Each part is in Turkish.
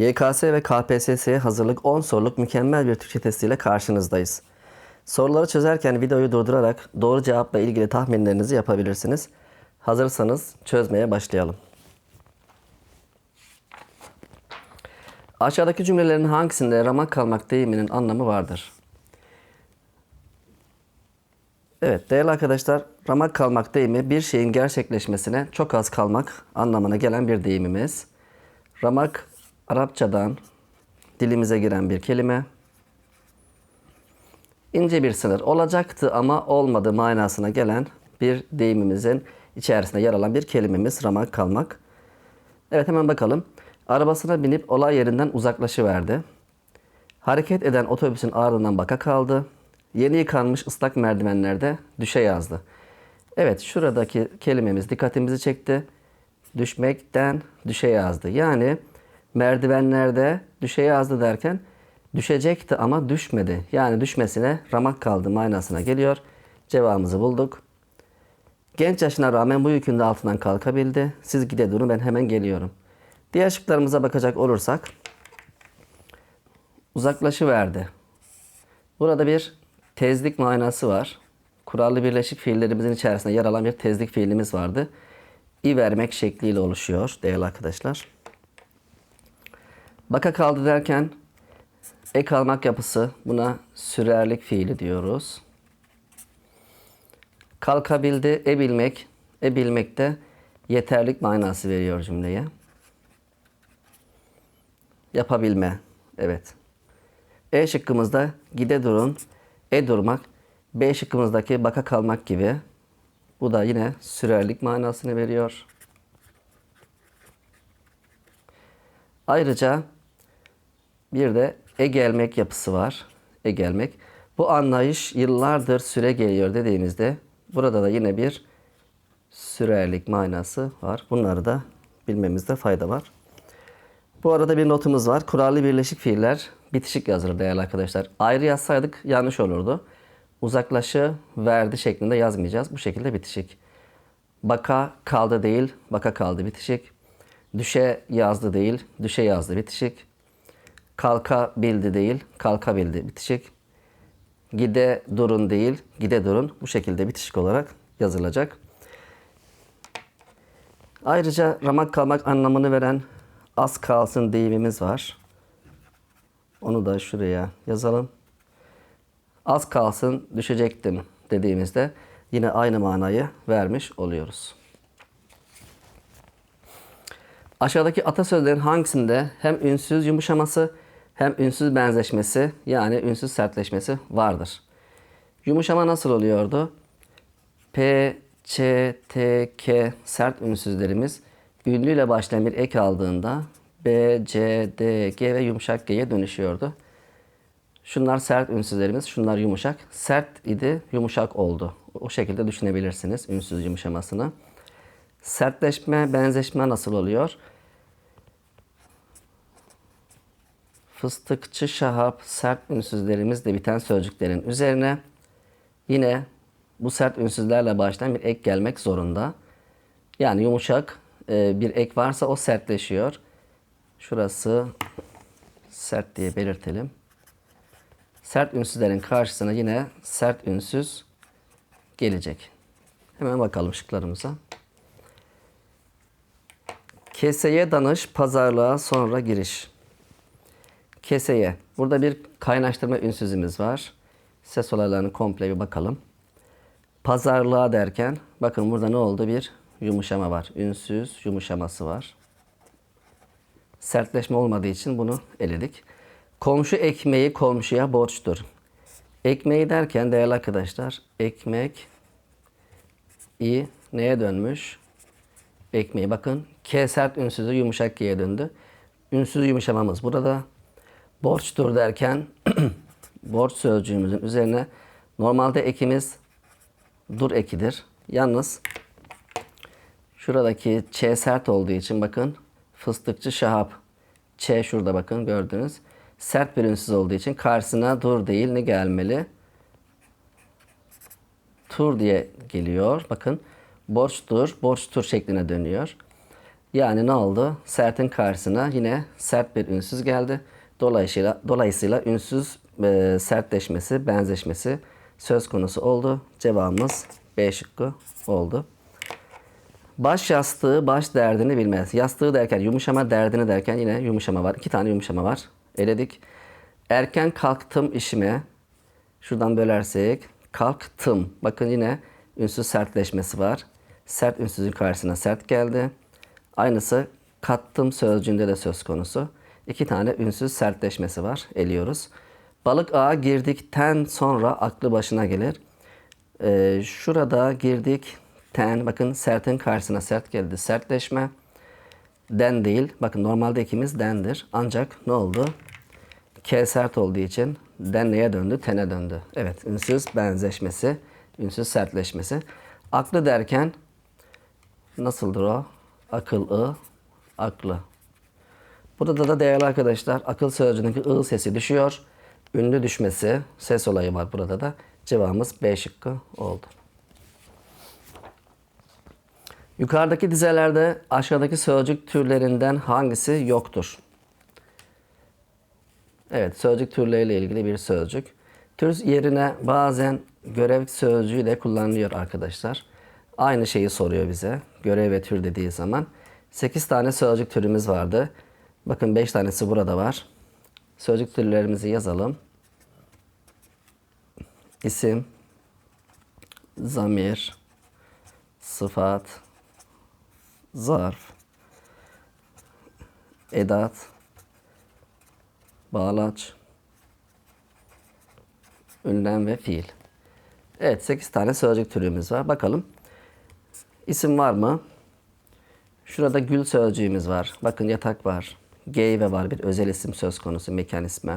YKS ve KPSS'ye hazırlık 10 soruluk mükemmel bir Türkçe testiyle karşınızdayız. Soruları çözerken videoyu durdurarak doğru cevapla ilgili tahminlerinizi yapabilirsiniz. Hazırsanız çözmeye başlayalım. Aşağıdaki cümlelerin hangisinde ramak kalmak deyiminin anlamı vardır? Evet değerli arkadaşlar ramak kalmak deyimi bir şeyin gerçekleşmesine çok az kalmak anlamına gelen bir deyimimiz. Ramak Arapçadan dilimize giren bir kelime. İnce bir sınır olacaktı ama olmadı manasına gelen bir deyimimizin içerisinde yer alan bir kelimemiz ramak kalmak. Evet hemen bakalım. Arabasına binip olay yerinden uzaklaşıverdi. Hareket eden otobüsün ardından baka kaldı. Yeni yıkanmış ıslak merdivenlerde düşe yazdı. Evet şuradaki kelimemiz dikkatimizi çekti. Düşmekten düşe yazdı. Yani merdivenlerde düşe yazdı derken düşecekti ama düşmedi. Yani düşmesine ramak kaldı manasına geliyor. Cevabımızı bulduk. Genç yaşına rağmen bu yükün de altından kalkabildi. Siz gide durun ben hemen geliyorum. Diğer şıklarımıza bakacak olursak uzaklaşıverdi. Burada bir tezlik manası var. Kurallı birleşik fiillerimizin içerisinde yer alan bir tezlik fiilimiz vardı. İ vermek şekliyle oluşuyor değerli arkadaşlar. Baka kaldı derken ek almak yapısı buna sürerlik fiili diyoruz. Kalkabildi, e bilmek, e bilmek de yeterlik manası veriyor cümleye. Yapabilme, evet. E şıkkımızda gide durun, e durmak, B şıkkımızdaki baka kalmak gibi. Bu da yine sürerlik manasını veriyor. Ayrıca bir de e gelmek yapısı var. E gelmek. Bu anlayış yıllardır süre geliyor dediğimizde burada da yine bir sürerlik manası var. Bunları da bilmemizde fayda var. Bu arada bir notumuz var. Kurallı birleşik fiiller bitişik yazılır değerli arkadaşlar. Ayrı yazsaydık yanlış olurdu. Uzaklaşı verdi şeklinde yazmayacağız. Bu şekilde bitişik. Baka kaldı değil, baka kaldı bitişik. Düşe yazdı değil, düşe yazdı bitişik. Kalka bildi değil, kalka bildi bitişik. Gide durun değil, gide durun. Bu şekilde bitişik olarak yazılacak. Ayrıca ramak kalmak anlamını veren az kalsın deyimimiz var. Onu da şuraya yazalım. Az kalsın düşecektim dediğimizde yine aynı manayı vermiş oluyoruz. Aşağıdaki atasözlerin hangisinde hem ünsüz yumuşaması hem ünsüz benzeşmesi yani ünsüz sertleşmesi vardır? Yumuşama nasıl oluyordu? P, Ç, T, K sert ünsüzlerimiz ünlüyle başlayan bir ek aldığında B, C, D, G ve yumuşak G'ye dönüşüyordu. Şunlar sert ünsüzlerimiz, şunlar yumuşak. Sert idi, yumuşak oldu. O şekilde düşünebilirsiniz ünsüz yumuşamasını. Sertleşme, benzeşme nasıl oluyor? Fıstıkçı, şahap, sert ünsüzlerimizle biten sözcüklerin üzerine yine bu sert ünsüzlerle başlayan bir ek gelmek zorunda. Yani yumuşak e, bir ek varsa o sertleşiyor. Şurası sert diye belirtelim. Sert ünsüzlerin karşısına yine sert ünsüz gelecek. Hemen bakalım şıklarımıza. Keseye danış, pazarlığa sonra giriş. Keseye. Burada bir kaynaştırma ünsüzümüz var. Ses olaylarını komple bir bakalım. Pazarlığa derken bakın burada ne oldu? Bir yumuşama var. Ünsüz yumuşaması var. Sertleşme olmadığı için bunu eledik. Komşu ekmeği komşuya borçtur. Ekmeği derken değerli arkadaşlar ekmek i neye dönmüş? Ekmeği bakın K sert ünsüzü yumuşak G'ye döndü. Ünsüz yumuşamamız burada. Borçtur derken borç sözcüğümüzün üzerine normalde ekimiz dur ekidir. Yalnız şuradaki Ç sert olduğu için bakın fıstıkçı şahap Ç şurada bakın gördünüz. Sert bir ünsüz olduğu için karşısına dur değil ne gelmeli? Tur diye geliyor. Bakın borçtur, borçtur şekline dönüyor. Yani ne oldu? Sertin karşısına yine sert bir ünsüz geldi. Dolayısıyla dolayısıyla ünsüz e, sertleşmesi, benzeşmesi söz konusu oldu. Cevabımız B şıkkı oldu. Baş yastığı baş derdini bilmez. Yastığı derken yumuşama derdini derken yine yumuşama var. İki tane yumuşama var. Eledik. Erken kalktım işime. Şuradan bölersek kalktım. Bakın yine ünsüz sertleşmesi var. Sert ünsüzün karşısına sert geldi. Aynısı kattım sözcüğünde de söz konusu. İki tane ünsüz sertleşmesi var. Eliyoruz. Balık ağa girdikten sonra aklı başına gelir. Ee, şurada girdik ten bakın sertin karşısına sert geldi. Sertleşme den değil. Bakın normalde ikimiz dendir. Ancak ne oldu? K sert olduğu için den neye döndü? Tene döndü. Evet ünsüz benzeşmesi, ünsüz sertleşmesi. Aklı derken nasıldır o? Akıl ı, aklı. Burada da değerli arkadaşlar akıl sözcüğündeki ı sesi düşüyor. Ünlü düşmesi, ses olayı var burada da. Cevabımız B şıkkı oldu. Yukarıdaki dizelerde aşağıdaki sözcük türlerinden hangisi yoktur? Evet, sözcük türleriyle ilgili bir sözcük. Tür yerine bazen görev sözcüğü de kullanılıyor arkadaşlar. Aynı şeyi soruyor bize. Görev ve tür dediği zaman. 8 tane sözcük türümüz vardı. Bakın 5 tanesi burada var. Sözcük türlerimizi yazalım. İsim, zamir, sıfat, zarf, edat, bağlaç, ünlem ve fiil. Evet 8 tane sözcük türümüz var. Bakalım. İsim var mı? Şurada gül sözcüğümüz var. Bakın yatak var. Geyve var bir özel isim söz konusu mekan ismi.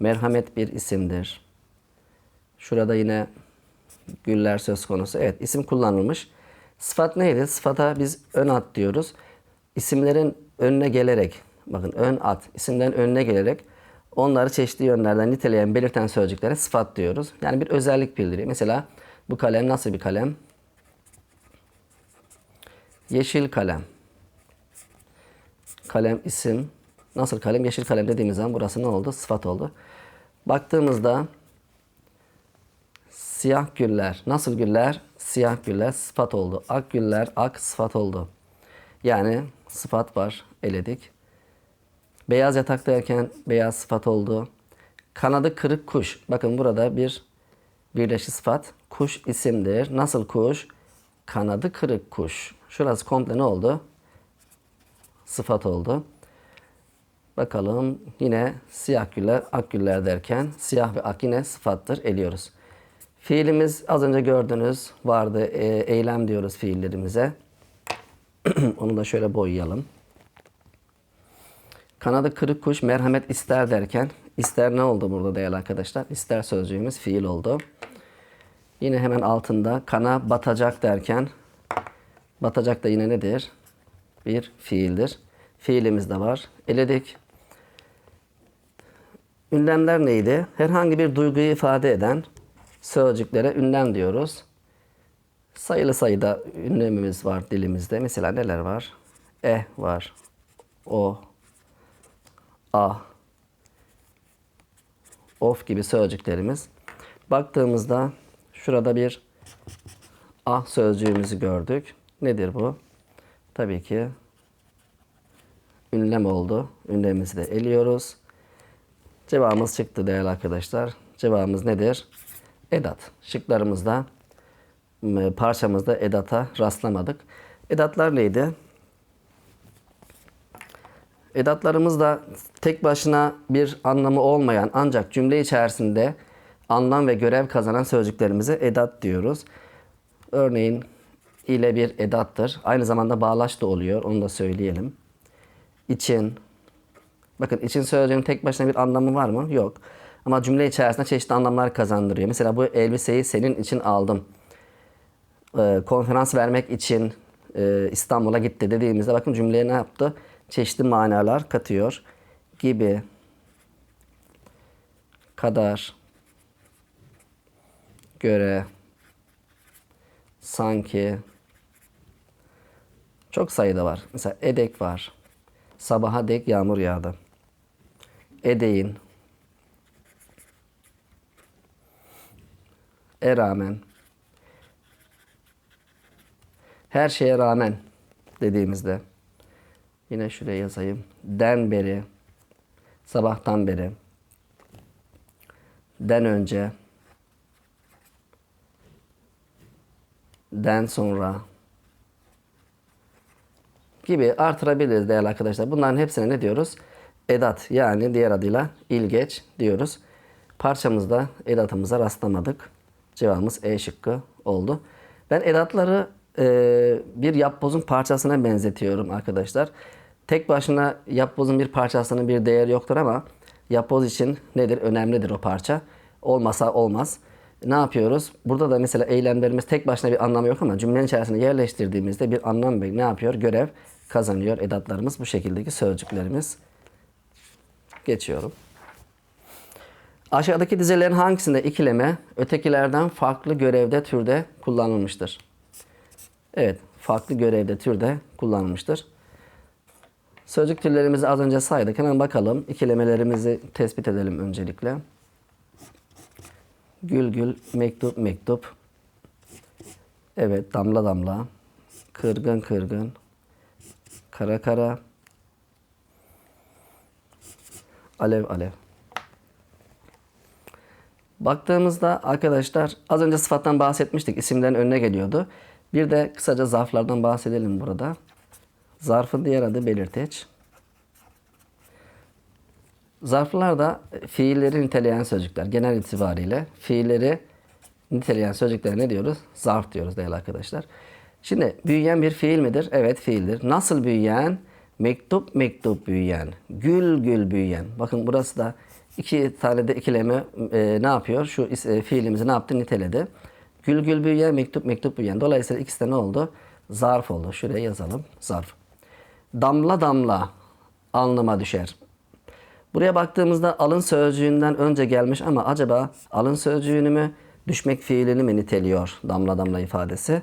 Merhamet bir isimdir. Şurada yine güller söz konusu. Evet isim kullanılmış. Sıfat neydi? Sıfata biz ön at diyoruz. İsimlerin önüne gelerek, bakın ön at, isimlerin önüne gelerek onları çeşitli yönlerden niteleyen, belirten sözcüklere sıfat diyoruz. Yani bir özellik bildiriyor. Mesela bu kalem nasıl bir kalem? Yeşil kalem. Kalem isim. Nasıl kalem? Yeşil kalem dediğimiz zaman burası ne oldu? Sıfat oldu. Baktığımızda siyah güller. Nasıl güller? Siyah güller sıfat oldu. Ak güller ak sıfat oldu. Yani sıfat var. Eledik. Beyaz yatak beyaz sıfat oldu. Kanadı kırık kuş. Bakın burada bir birleşik sıfat. Kuş isimdir. Nasıl kuş? Kanadı kırık kuş. Şurası komple ne oldu? Sıfat oldu. Bakalım yine siyah güller, ak güller derken siyah ve ak yine sıfattır. Eliyoruz. Fiilimiz az önce gördünüz vardı. E, eylem diyoruz fiillerimize. Onu da şöyle boyayalım. Kanadı kırık kuş merhamet ister derken ister ne oldu burada değerli arkadaşlar? İster sözcüğümüz fiil oldu. Yine hemen altında kana batacak derken batacak da yine nedir? Bir fiildir. Fiilimiz de var. Eledik. Ünlemler neydi? Herhangi bir duyguyu ifade eden sözcüklere ünlem diyoruz. Sayılı sayıda ünlemimiz var dilimizde. Mesela neler var? E var. O. A. Of gibi sözcüklerimiz. Baktığımızda şurada bir A sözcüğümüzü gördük. Nedir bu? Tabii ki ünlem oldu. Ünlemimizi de eliyoruz. Cevabımız çıktı değerli arkadaşlar. Cevabımız nedir? Edat. Şıklarımızda parçamızda edata rastlamadık. Edatlar neydi? Edatlarımız da tek başına bir anlamı olmayan ancak cümle içerisinde anlam ve görev kazanan sözcüklerimize edat diyoruz. Örneğin ile bir edattır. Aynı zamanda bağlaç da oluyor. Onu da söyleyelim. İçin. Bakın için sözcüğünün tek başına bir anlamı var mı? Yok. Ama cümle içerisinde çeşitli anlamlar kazandırıyor. Mesela bu elbiseyi senin için aldım. Ee, konferans vermek için e, İstanbul'a gitti dediğimizde bakın cümleye ne yaptı? Çeşitli manalar katıyor. Gibi. Kadar. Göre. Sanki. Çok sayıda var. Mesela edek var. Sabaha dek yağmur yağdı. Edeğin. E rağmen. Her şeye rağmen dediğimizde. Yine şuraya yazayım. Den beri. Sabahtan beri. Den önce. Den sonra gibi artırabiliriz değerli arkadaşlar. Bunların hepsine ne diyoruz? Edat yani diğer adıyla ilgeç diyoruz. Parçamızda edatımıza rastlamadık. Cevabımız E şıkkı oldu. Ben edatları e, bir yapbozun parçasına benzetiyorum arkadaşlar. Tek başına yapbozun bir parçasının bir değeri yoktur ama yapboz için nedir? Önemlidir o parça. Olmasa olmaz. Ne yapıyoruz? Burada da mesela eylemlerimiz tek başına bir anlamı yok ama cümlenin içerisine yerleştirdiğimizde bir anlam ve ne yapıyor? Görev kazanıyor. Edatlarımız bu şekildeki sözcüklerimiz. Geçiyorum. Aşağıdaki dizelerin hangisinde ikileme ötekilerden farklı görevde türde kullanılmıştır? Evet, farklı görevde türde kullanılmıştır. Sözcük türlerimizi az önce saydık. Hemen bakalım. İkilemelerimizi tespit edelim öncelikle. Gül gül, mektup mektup. Evet, damla damla. Kırgın kırgın. Kara kara. Alev alev. Baktığımızda arkadaşlar az önce sıfattan bahsetmiştik. İsimlerin önüne geliyordu. Bir de kısaca zarflardan bahsedelim burada. Zarfın diğer adı belirteç. Zarflar da fiilleri niteleyen sözcükler. Genel itibariyle fiilleri niteleyen sözcüklere ne diyoruz? Zarf diyoruz değerli arkadaşlar. Şimdi büyüyen bir fiil midir? Evet fiildir. Nasıl büyüyen? Mektup mektup büyüyen. Gül gül büyüyen. Bakın burası da iki tane de ikileme e, ne yapıyor? Şu e, fiilimizi ne yaptı? Niteledi. Gül gül büyüyen, mektup mektup büyüyen. Dolayısıyla ikisi de ne oldu? Zarf oldu. Şuraya yazalım. Zarf. Damla damla alnıma düşer. Buraya baktığımızda alın sözcüğünden önce gelmiş ama acaba alın sözcüğünü mü düşmek fiilini mi niteliyor damla damla ifadesi?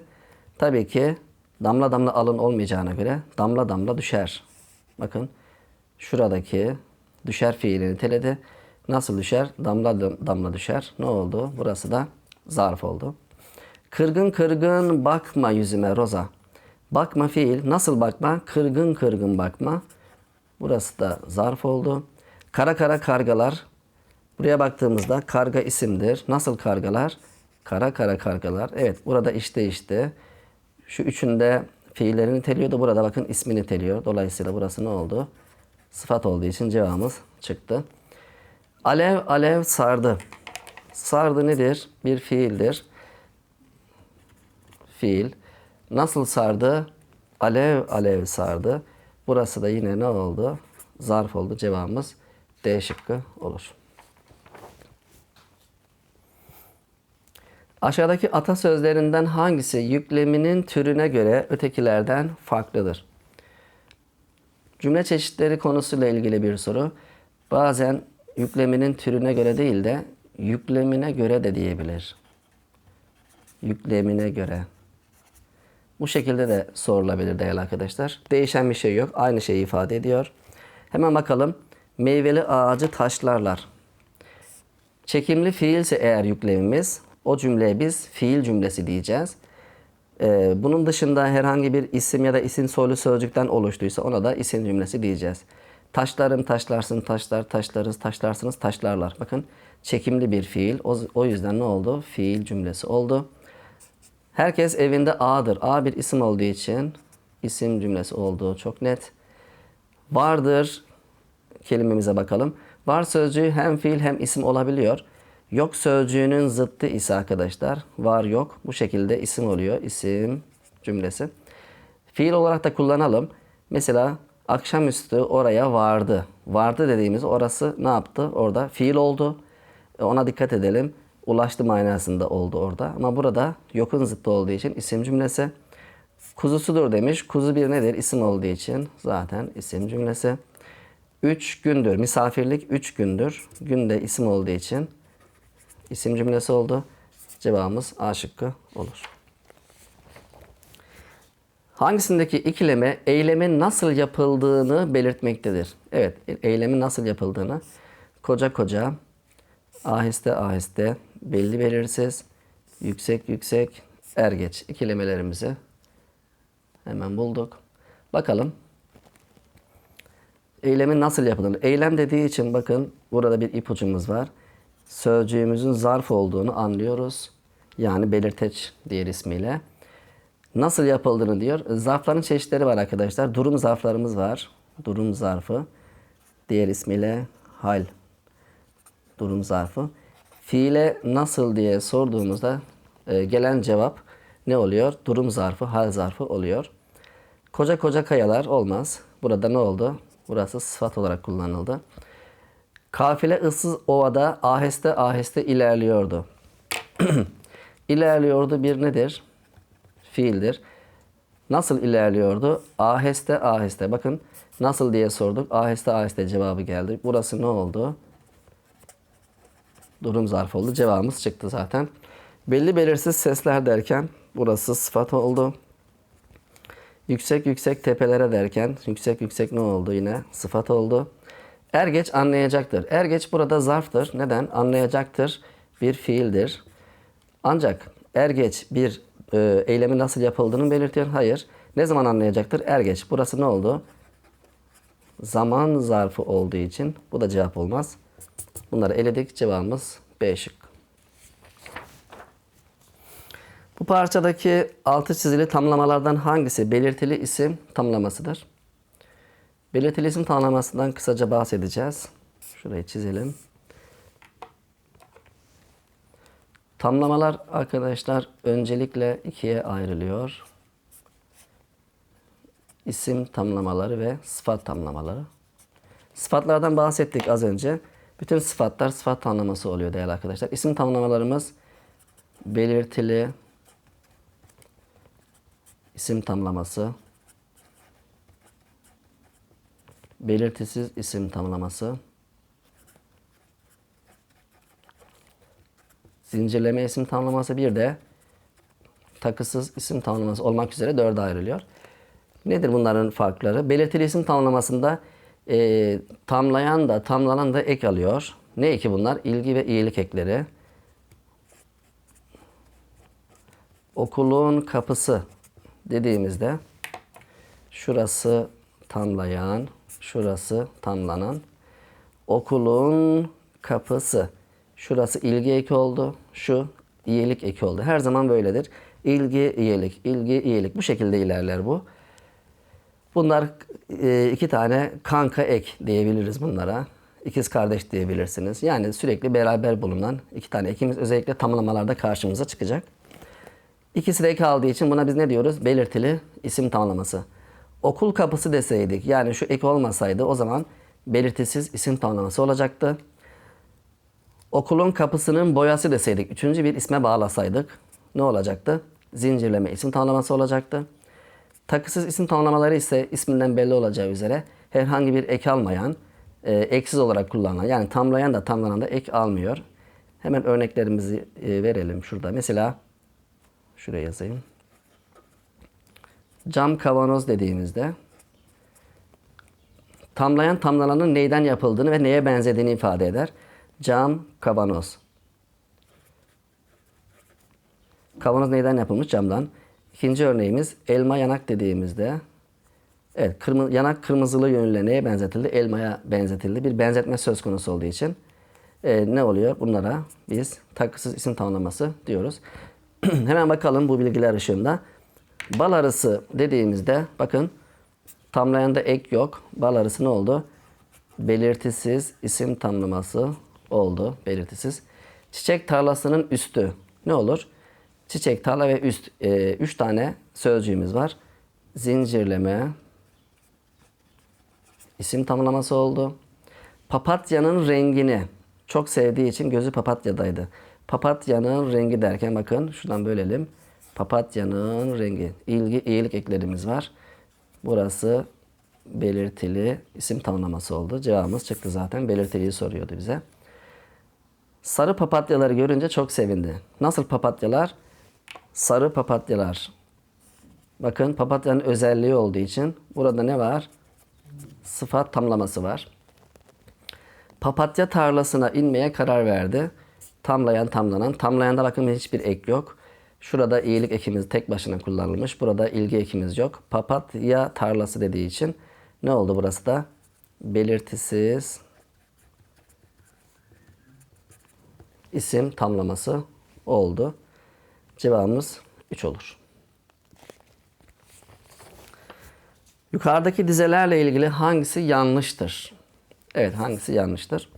Tabii ki damla damla alın olmayacağına göre damla damla düşer. Bakın şuradaki düşer fiili niteledi. Nasıl düşer? Damla damla düşer. Ne oldu? Burası da zarf oldu. Kırgın kırgın bakma yüzüme Roza. Bakma fiil. Nasıl bakma? Kırgın kırgın bakma. Burası da zarf oldu. Kara kara kargalar. Buraya baktığımızda karga isimdir. Nasıl kargalar? Kara kara kargalar. Evet burada iş değişti. Şu üçünde fiillerini niteliyordu. Burada bakın ismi niteliyor. Dolayısıyla burası ne oldu? Sıfat olduğu için cevabımız çıktı. Alev alev sardı. Sardı nedir? Bir fiildir. Fiil. Nasıl sardı? Alev alev sardı. Burası da yine ne oldu? Zarf oldu. Cevabımız D şıkkı olur. Aşağıdaki atasözlerinden hangisi yükleminin türüne göre ötekilerden farklıdır? Cümle çeşitleri konusuyla ilgili bir soru. Bazen yükleminin türüne göre değil de yüklemine göre de diyebilir. Yüklemine göre. Bu şekilde de sorulabilir değerli arkadaşlar. Değişen bir şey yok. Aynı şeyi ifade ediyor. Hemen bakalım. Meyveli ağacı taşlarlar. Çekimli fiilse eğer yüklemimiz o cümleye biz fiil cümlesi diyeceğiz. Ee, bunun dışında herhangi bir isim ya da isim soylu sözcükten oluştuysa ona da isim cümlesi diyeceğiz. Taşlarım, taşlarsın, taşlar, taşlarız, taşlarsınız, taşlarlar. Bakın çekimli bir fiil. O, o yüzden ne oldu? Fiil cümlesi oldu. Herkes evinde A'dır. A bir isim olduğu için isim cümlesi olduğu çok net. Vardır kelimemize bakalım. Var sözcüğü hem fiil hem isim olabiliyor. Yok sözcüğünün zıttı ise arkadaşlar var yok bu şekilde isim oluyor. İsim cümlesi. Fiil olarak da kullanalım. Mesela akşamüstü oraya vardı. Vardı dediğimiz orası ne yaptı? Orada fiil oldu. E, Ona dikkat edelim. Ulaştı manasında oldu orada. Ama burada yokun zıttı olduğu için isim cümlesi. Kuzusudur demiş. Kuzu bir nedir? İsim olduğu için zaten isim cümlesi. Üç gündür. Misafirlik üç gündür. Günde isim olduğu için isim cümlesi oldu. Cevabımız A şıkkı olur. Hangisindeki ikileme eylemin nasıl yapıldığını belirtmektedir? Evet, eylemin nasıl yapıldığını koca koca, aheste aheste, belli belirsiz, yüksek yüksek, er geç ikilemelerimizi hemen bulduk. Bakalım eylemin nasıl yapıldığını. Eylem dediği için bakın burada bir ipucumuz var. Sözcüğümüzün zarf olduğunu anlıyoruz. Yani belirteç diğer ismiyle. Nasıl yapıldığını diyor. Zarfların çeşitleri var arkadaşlar. Durum zarflarımız var. Durum zarfı. Diğer ismiyle hal. Durum zarfı. Fiile nasıl diye sorduğumuzda e, gelen cevap ne oluyor? Durum zarfı, hal zarfı oluyor. Koca koca kayalar olmaz. Burada ne oldu? Burası sıfat olarak kullanıldı. Kafile ıssız ovada aheste aheste ilerliyordu. ilerliyordu bir nedir? Fiildir. Nasıl ilerliyordu? Aheste aheste. Bakın nasıl diye sorduk. Aheste aheste cevabı geldi. Burası ne oldu? Durum zarfı oldu. Cevabımız çıktı zaten. Belli belirsiz sesler derken burası sıfat oldu. Yüksek yüksek tepelere derken yüksek yüksek ne oldu yine? Sıfat oldu. Er geç anlayacaktır. Er geç burada zarftır. Neden? Anlayacaktır. Bir fiildir. Ancak er geç bir e, eylemi nasıl yapıldığını belirtiyor. Hayır. Ne zaman anlayacaktır? Er geç. Burası ne oldu? Zaman zarfı olduğu için bu da cevap olmaz. Bunları eledik. Cevabımız B şık. Bu parçadaki altı çizili tamlamalardan hangisi belirtili isim tamlamasıdır? Belirtili isim tamlamasından kısaca bahsedeceğiz. Şurayı çizelim. Tamlamalar arkadaşlar öncelikle ikiye ayrılıyor. İsim tamlamaları ve sıfat tamlamaları. Sıfatlardan bahsettik az önce. Bütün sıfatlar sıfat tamlaması oluyor değerli arkadaşlar. İsim tamlamalarımız belirtili, isim tamlaması, belirtisiz isim tamlaması, zincirleme isim tamlaması bir de takısız isim tamlaması olmak üzere dörde ayrılıyor. Nedir bunların farkları? Belirtili isim tamlamasında e, tamlayan da tamlanan da ek alıyor. Ne eki bunlar? İlgi ve iyilik ekleri. Okulun kapısı dediğimizde şurası tamlayan, şurası tamlanan. Okulun kapısı. Şurası ilgi eki oldu. Şu iyilik eki oldu. Her zaman böyledir. İlgi, iyilik, ilgi, iyilik. Bu şekilde ilerler bu. Bunlar e, iki tane kanka ek diyebiliriz bunlara. İkiz kardeş diyebilirsiniz. Yani sürekli beraber bulunan iki tane ekimiz özellikle tamlamalarda karşımıza çıkacak. İkisi de ek aldığı için buna biz ne diyoruz? Belirtili isim tamlaması. Okul kapısı deseydik yani şu ek olmasaydı o zaman belirtisiz isim tamlaması olacaktı. Okulun kapısının boyası deseydik, üçüncü bir isme bağlasaydık ne olacaktı? Zincirleme isim tamlaması olacaktı. Takısız isim tamlamaları ise isminden belli olacağı üzere herhangi bir ek almayan, e, eksiz olarak kullanılan yani tamlayan da tamlanan da ek almıyor. Hemen örneklerimizi e, verelim şurada. Mesela şuraya yazayım. Cam kavanoz dediğimizde tamlayan tamlananın neyden yapıldığını ve neye benzediğini ifade eder. Cam kavanoz. Kavanoz neyden yapılmış? Camdan. İkinci örneğimiz elma yanak dediğimizde evet kırmızı, yanak kırmızılı yönüyle neye benzetildi? Elmaya benzetildi. Bir benzetme söz konusu olduğu için e, ne oluyor? Bunlara biz takısız isim tamlaması diyoruz. Hemen bakalım bu bilgiler ışığında. Bal arısı dediğimizde bakın tamlayanda ek yok. Bal arısı ne oldu? Belirtisiz isim tamlaması oldu. Belirtisiz. Çiçek tarlasının üstü ne olur? Çiçek, tarla ve üst. E, üç tane sözcüğümüz var. Zincirleme. isim tamlaması oldu. Papatyanın rengini çok sevdiği için gözü papatyadaydı. Papatyanın rengi derken bakın şuradan bölelim. Papatyanın rengi. İlgi, iyilik eklerimiz var. Burası belirtili isim tanımlaması oldu. Cevabımız çıktı zaten. Belirtiliyi soruyordu bize. Sarı papatyaları görünce çok sevindi. Nasıl papatyalar? Sarı papatyalar. Bakın papatyanın özelliği olduğu için burada ne var? Sıfat tamlaması var. Papatya tarlasına inmeye karar verdi. Tamlayan tamlanan. Tamlayanda bakın hiçbir ek yok. Şurada iyilik ekimiz tek başına kullanılmış. Burada ilgi ekimiz yok. Papatya tarlası dediği için ne oldu burası da? Belirtisiz isim tamlaması oldu. Cevabımız 3 olur. Yukarıdaki dizelerle ilgili hangisi yanlıştır? Evet hangisi yanlıştır?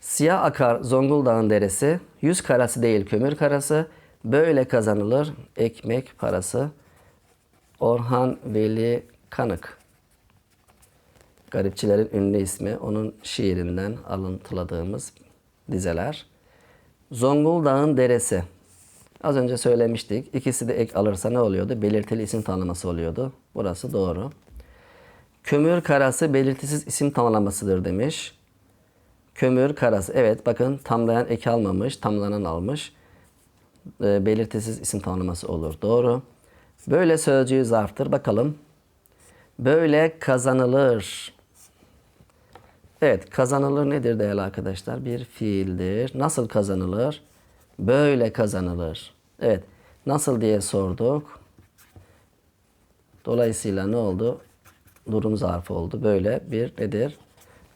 Siyah akar Zonguldak'ın deresi, yüz karası değil kömür karası, böyle kazanılır ekmek parası. Orhan Veli Kanık. Garipçilerin ünlü ismi, onun şiirinden alıntıladığımız dizeler. Zonguldak'ın deresi. Az önce söylemiştik. İkisi de ek alırsa ne oluyordu? Belirtili isim tanımlaması oluyordu. Burası doğru. Kömür karası belirtisiz isim tamlamasıdır demiş. Kömür karası. Evet bakın tamlayan ek almamış, tamlanan almış. E, belirtisiz isim tanımlaması olur. Doğru. Böyle sözcüğü zarftır. Bakalım. Böyle kazanılır. Evet, kazanılır nedir değerli arkadaşlar? Bir fiildir. Nasıl kazanılır? Böyle kazanılır. Evet, nasıl diye sorduk. Dolayısıyla ne oldu? Durum zarfı oldu. Böyle bir nedir?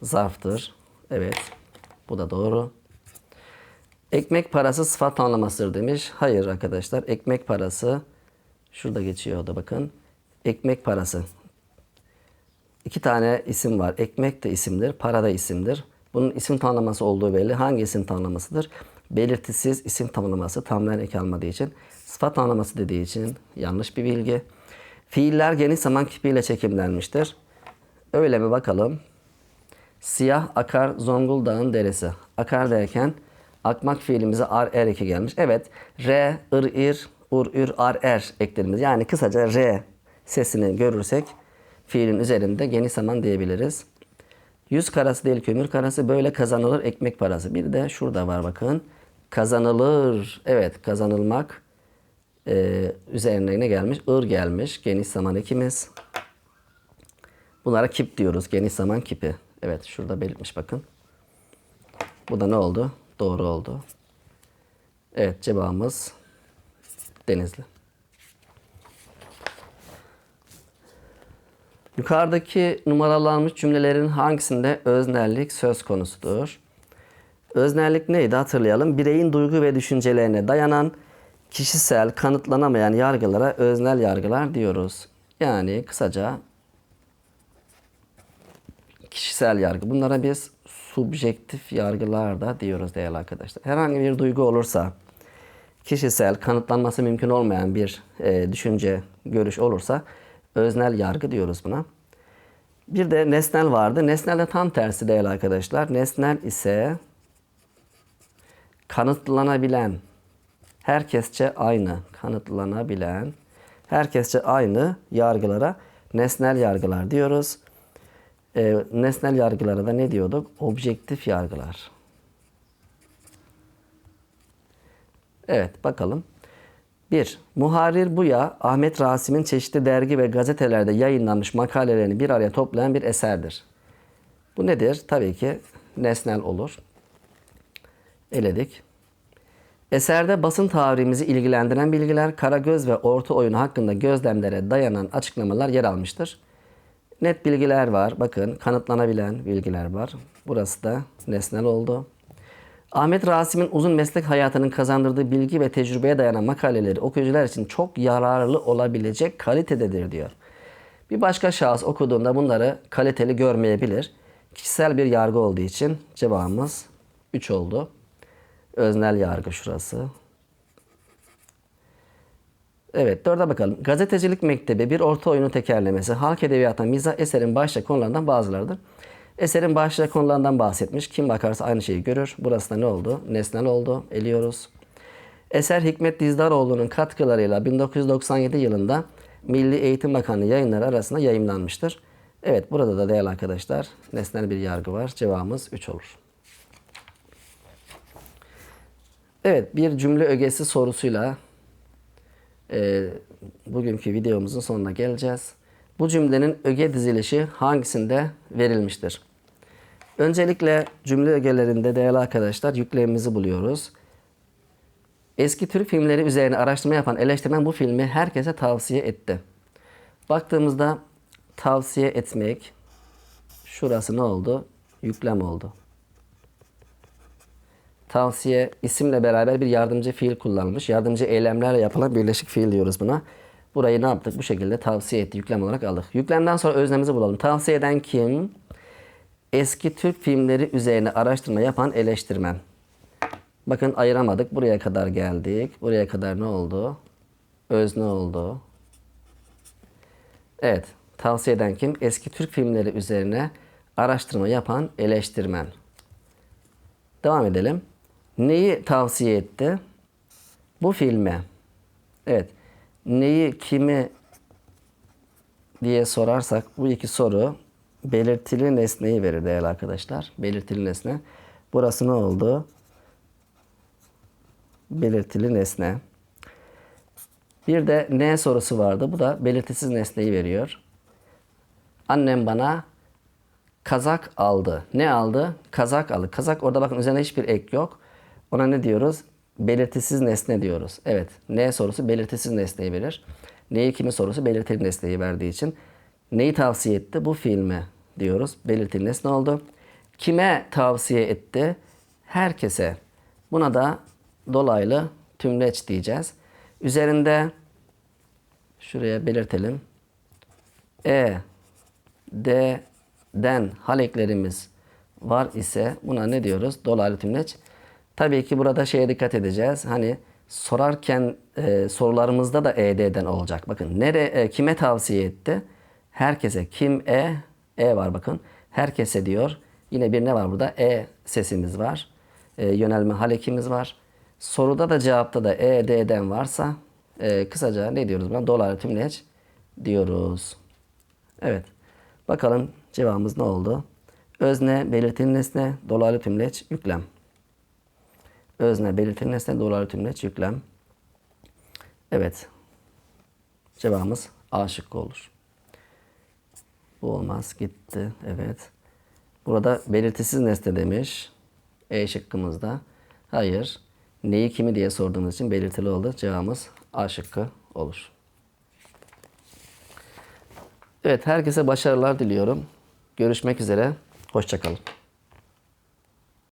Zarftır. Evet, bu da doğru. Ekmek parası sıfat anlamasıdır demiş. Hayır arkadaşlar, ekmek parası şurada geçiyordu bakın. Ekmek parası İki tane isim var. Ekmek de isimdir, para da isimdir. Bunun isim tanımlaması olduğu belli. Hangi isim tanımlamasıdır? Belirtisiz isim tanımlaması tamlayan ek almadığı için. Sıfat tanımlaması dediği için yanlış bir bilgi. Fiiller geniş zaman kipiyle çekimlenmiştir. Öyle mi bakalım? Siyah akar Zonguldak'ın deresi. Akar derken akmak fiilimize ar er eki gelmiş. Evet. R, ır, ir, ur, ür, ar, er eklerimiz. Yani kısaca R sesini görürsek fiilin üzerinde geniş zaman diyebiliriz. Yüz karası değil kömür karası böyle kazanılır ekmek parası. Bir de şurada var bakın. Kazanılır. Evet kazanılmak ee, üzerine ne gelmiş? Ir gelmiş. Geniş zaman ekimiz. Bunlara kip diyoruz. Geniş zaman kipi. Evet şurada belirtmiş bakın. Bu da ne oldu? Doğru oldu. Evet cevabımız Denizli. Yukarıdaki numaralanmış cümlelerin hangisinde öznellik söz konusudur? Öznellik neydi hatırlayalım. Bireyin duygu ve düşüncelerine dayanan kişisel, kanıtlanamayan yargılara öznel yargılar diyoruz. Yani kısaca kişisel yargı. Bunlara biz subjektif yargılar da diyoruz değerli arkadaşlar. Herhangi bir duygu olursa, kişisel, kanıtlanması mümkün olmayan bir e, düşünce, görüş olursa öznel yargı diyoruz buna. Bir de nesnel vardı. Nesnel de tam tersi değerli arkadaşlar. Nesnel ise kanıtlanabilen, herkesçe aynı, kanıtlanabilen, herkesçe aynı yargılara nesnel yargılar diyoruz. E, nesnel yargılara da ne diyorduk? Objektif yargılar. Evet bakalım. 1. Muharrir Buya, Ahmet Rasim'in çeşitli dergi ve gazetelerde yayınlanmış makalelerini bir araya toplayan bir eserdir. Bu nedir? Tabii ki nesnel olur. Eledik. Eserde basın tarihimizi ilgilendiren bilgiler, Karagöz ve Orta Oyunu hakkında gözlemlere dayanan açıklamalar yer almıştır. Net bilgiler var. Bakın kanıtlanabilen bilgiler var. Burası da nesnel oldu. Ahmet Rasim'in uzun meslek hayatının kazandırdığı bilgi ve tecrübeye dayanan makaleleri okuyucular için çok yararlı olabilecek kalitededir diyor. Bir başka şahıs okuduğunda bunları kaliteli görmeyebilir. Kişisel bir yargı olduğu için cevabımız 3 oldu. Öznel yargı şurası. Evet dörde bakalım. Gazetecilik mektebi bir orta oyunu tekerlemesi. Halk edebiyatına mizah eserin başta konularından bazılarıdır. Eserin başlıca konularından bahsetmiş. Kim bakarsa aynı şeyi görür. Burası da ne oldu? Nesnel oldu. Eliyoruz. Eser Hikmet Dizdaroğlu'nun katkılarıyla 1997 yılında Milli Eğitim Bakanlığı yayınları arasında yayımlanmıştır. Evet burada da değerli arkadaşlar nesnel bir yargı var. Cevabımız 3 olur. Evet bir cümle ögesi sorusuyla e, bugünkü videomuzun sonuna geleceğiz. Bu cümlenin öge dizilişi hangisinde verilmiştir? Öncelikle cümle ögelerinde değerli arkadaşlar yüklemimizi buluyoruz. Eski Türk filmleri üzerine araştırma yapan eleştirmen bu filmi herkese tavsiye etti. Baktığımızda tavsiye etmek şurası ne oldu? Yüklem oldu. Tavsiye isimle beraber bir yardımcı fiil kullanılmış. Yardımcı eylemlerle yapılan birleşik fiil diyoruz buna. Burayı ne yaptık? Bu şekilde tavsiye etti. Yüklem olarak aldık. Yüklemden sonra öznemizi bulalım. Tavsiye eden kim? Eski Türk filmleri üzerine araştırma yapan eleştirmen. Bakın ayıramadık. Buraya kadar geldik. Buraya kadar ne oldu? Özne oldu. Evet. Tavsiye eden kim? Eski Türk filmleri üzerine araştırma yapan eleştirmen. Devam edelim. Neyi tavsiye etti? Bu filme. Evet. Neyi, kimi diye sorarsak bu iki soru belirtili nesneyi verir değerli arkadaşlar. Belirtili nesne. Burası ne oldu? Belirtili nesne. Bir de ne sorusu vardı. Bu da belirtisiz nesneyi veriyor. Annem bana kazak aldı. Ne aldı? Kazak aldı. Kazak orada bakın üzerine hiçbir ek yok. Ona ne diyoruz? Belirtisiz nesne diyoruz. Evet. Ne sorusu belirtisiz nesneyi verir. Neyi kimi sorusu belirtili nesneyi verdiği için. Neyi tavsiye etti? Bu filmi diyoruz. Belirtili nesne oldu. Kime tavsiye etti? Herkese. Buna da dolaylı tümleç diyeceğiz. Üzerinde şuraya belirtelim. E, D, den haleklerimiz var ise buna ne diyoruz? Dolaylı tümleç. Tabii ki burada şeye dikkat edeceğiz. Hani sorarken e, sorularımızda da ED'den olacak. Bakın nere e, kime tavsiye etti? Herkese. Kim e? E var bakın. Herkese diyor. Yine bir ne var burada? E sesimiz var. E, yönelme halekimiz var. Soruda da cevapta da E, D'den varsa e, kısaca ne diyoruz buna? Dolaylı tümleç diyoruz. Evet. Bakalım cevabımız ne oldu? Özne, belirtili nesne, dolaylı tümleç, yüklem. Özne, belirtili nesne, dolaylı tümleç, yüklem. Evet. Cevabımız A şıkkı olur. Bu olmaz. Gitti. Evet. Burada belirtisiz nesne demiş. E şıkkımızda. Hayır. Neyi kimi diye sorduğumuz için belirtili oldu. Cevabımız A şıkkı olur. Evet, herkese başarılar diliyorum. Görüşmek üzere. Hoşçakalın.